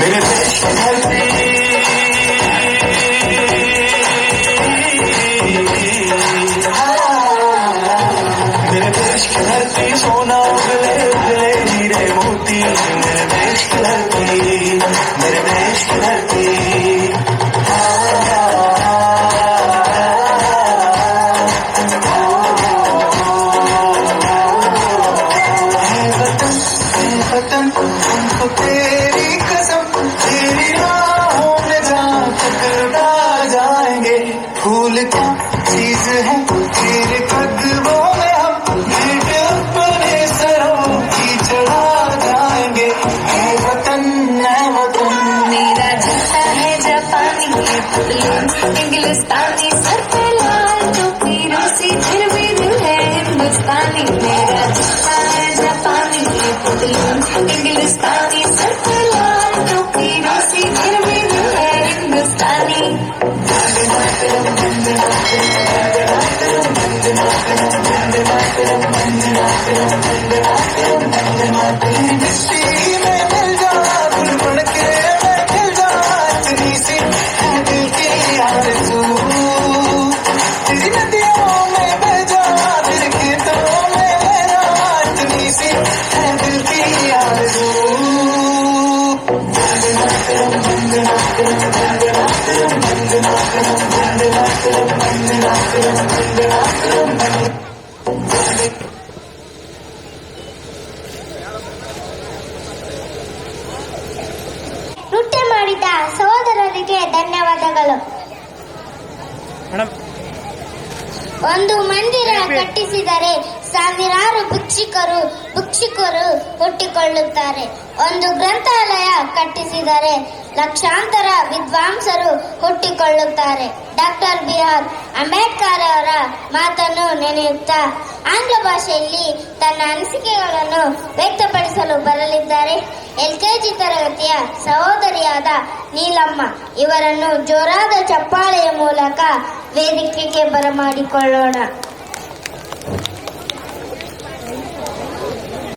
meditation has Okay. फूल क्या चीज़ है तेरे कदमों में हम भेंट अपने सरों की चढ़ा जाएँगे। है वतन है वतन। मेरा जूता है जापानी ये पतलून इंग्लिस्तानी सर पे लाल टोपी रूसी फिर भी दिल है हिंदुस्तानी। मेरा जूता है जापानी ये पतलून इंग्लिस्तानी सर पे ನೃತ್ಯ ಮಾಡಿದ ಸಹೋದರರಿಗೆ ಧನ್ಯವಾದಗಳು. ಒಂದು ಮಂದಿರ ಕಟ್ಟಿಸಿದರೆ ಸಾವಿರಾರು ಭಿಕ್ಷಿಕರು ಭಿಕ್ಷಿಕರು ಹುಟ್ಟಿಕೊಳ್ಳುತ್ತಾರೆ. ಒಂದು ಗ್ರಂಥಾಲಯ ಕಟ್ಟಿಸಿದರೆ ಲಕ್ಷಾಂತರ ವಿದ್ವಾಂಸರು ಹುಟ್ಟಿಕೊಳ್ಳುತ್ತಾರೆ. ಡಾಕ್ಟರ್ ಬಿ ಆರ್ ಅಂಬೇಡ್ಕರ್ ಅವರ ಮಾತನ್ನು ನೆನೆಯುತ್ತಾ, ಆಂಗ್ಲ ಭಾಷೆಯಲ್ಲಿ ತನ್ನ ಅನಿಸಿಕೆಗಳನ್ನು ವ್ಯಕ್ತಪಡಿಸಲು ಬರಲಿದ್ದಾರೆ. ಎಲ್ಕೆಜಿ ತರಗತಿಯ ಸಹೋದರಿಯಾದ ನೀಲಮ್ಮ ಇವರನ್ನು ಜೋರಾದ ಚಪ್ಪಾಳೆಯ ಮೂಲಕ ವೇದಿಕೆಗೆ ಬರಮಾಡಿಕೊಳ್ಳೋಣ.